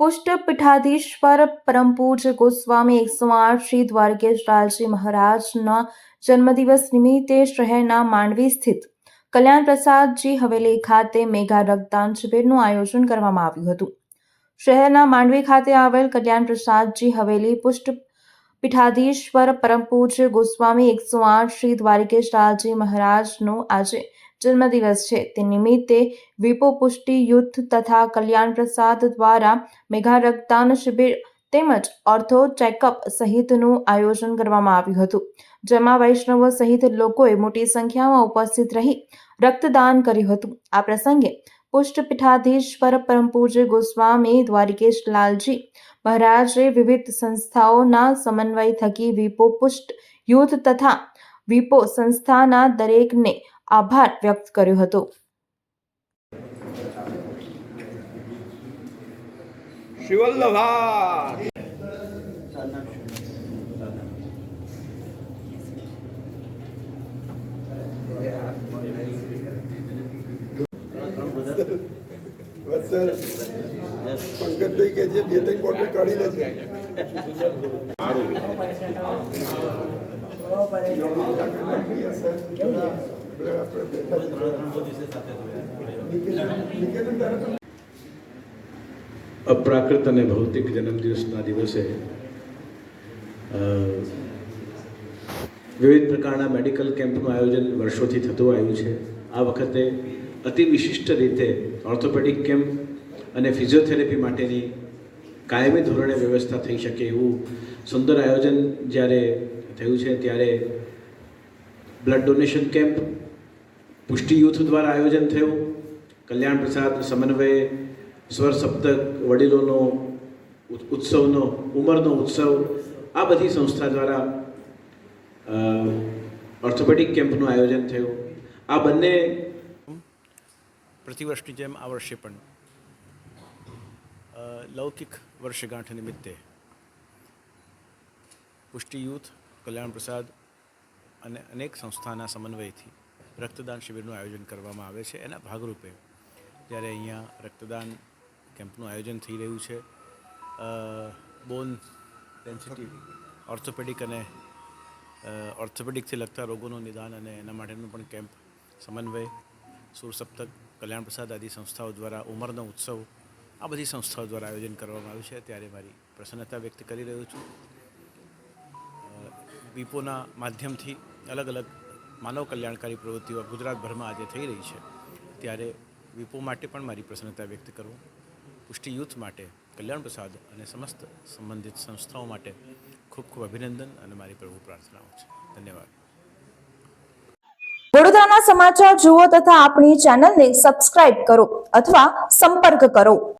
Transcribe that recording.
પુષ્ટપીઠાધીશ્વર પરમ પૂજ ગોસ્વામી એકસો આઠ શ્રી દ્વારકેશ લાલજી મહારાજના જન્મદિવસ નિમિત્તે શહેરના માંડવી સ્થિત કલ્યાણ પ્રસાદજી હવેલી ખાતે મેગા રક્તદાન શિબિરનું આયોજન કરવામાં આવ્યું હતું. શહેરના માંડવી ખાતે આવેલ કલ્યાણ પ્રસાદજી હવેલી પુષ્ટ પીઠાધીશ્વર પરમ પૂજ્ય ગોસ્વામી એકસો આઠ શ્રી દ્વારકેશ લાલજી મહારાજનો આજે જન્મદિવસ છે તે નિમિત્તે વિપો પુષ્ટિ યુદ્ધ તથા કલ્યાણ પ્રસાદ દ્વારા મેગા રક્તદાન શિબિર તેમજ ઓર્થો ચેકઅપ સહિતનું આયોજન કરવામાં આવ્યું હતું. જેમાં વૈષ્ણવો સહિત લોકોએ મોટી સંખ્યામાં ઉપસ્થિત રહી રક્તદાન કર્યું હતું. આ પ્રસંગે પુષ્ટપીઠાધીશ્વર પરમ પૂજ્ય ગોસ્વામી દ્વારિકેશ લાલજી મહારાજે વિવિધ સંસ્થાઓના સમન્વય થકી વિપો પુષ્ટ યુથ તથા વિપો સંસ્થાના દરેકને આભાર વ્યક્ત કર્યો હતો. પંકજભાઈ કે જે બે ત્રણ બોટલ કાઢી લેશે અપ્રાકૃત અને ભૌતિક જન્મદિવસના દિવસે વિવિધ પ્રકારના મેડિકલ કેમ્પનું આયોજન વર્ષોથી થતું આવ્યું છે. આ વખતે અતિ વિશિષ્ટ રીતે ઓર્થોપેડિક કેમ્પ અને ફિઝિયોથેરેપી માટેની કાયમી ધોરણે વ્યવસ્થા થઈ શકે એવું સુંદર આયોજન જ્યારે થયું છે, ત્યારે blood donation camp Pushti youth દ્વારા આયોજન થયું. કલ્યાણ પ્રસાદ સમન્વય સ્વર સપ્તક વડીલોનો ઉત- ઉત્સવનો, ઉંમરનો ઉત્સવ, આ બધી સંસ્થા દ્વારા ઓર્થોપેડિક કેમ્પનું આયોજન થયું. આ બંને પ્રતિવર્ષની જેમ આ વર્ષે પણ લૌકિક વર્ષગાંઠ નિમિત્તે પુષ્ટિ યુથ કલ્યાણ પ્રસાદ અને અનેક સંસ્થાના સમન્વયથી રક્તદાન શિબિરનું આયોજન કરવામાં આવે છે. એના ભાગરૂપે જ્યારે અહીંયા રક્તદાન કેમ્પનું આયોજન થઈ રહ્યું છે બોન ડેન્સિટી, ઓર્થોપેડિક અને ઓર્થોપેડિકથી લગતા રોગોનું નિદાન અને એના માટેનું પણ કેમ્પ સમન્વય, સુરસપ્તક કલ્યાણ પ્રસાદ આદિ સંસ્થાઓ દ્વારા ઉંમરનો ઉત્સવ, આ બધી સંસ્થાઓ દ્વારા આયોજન કરવામાં આવ્યું છે. ત્યારે મારી પ્રસન્નતા વ્યક્ત કરી રહ્યો છું. વિપોના માધ્યમથી અલગ અલગ માનવ કલ્યાણકારી પ્રવૃત્તિઓ ગુજરાતભરમાં આજે થઈ રહી છે. ત્યારે વિપો માટે પણ મારી પ્રસન્નતા વ્યક્ત કરું. પુષ્ટિ યુથ માટે, કલ્યાણ પ્રસાદ અને સમસ્ત સંબંધિત સંસ્થાઓ માટે ખૂબ ખૂબ અભિનંદન અને મારી પ્રભુ પ્રાર્થનાઓ છે. ધન્યવાદ. વડોદરાના સમાચાર જુઓ તથા આપણી ચેનલને સબસ્ક્રાઇબ કરો અથવા સંપર્ક કરો.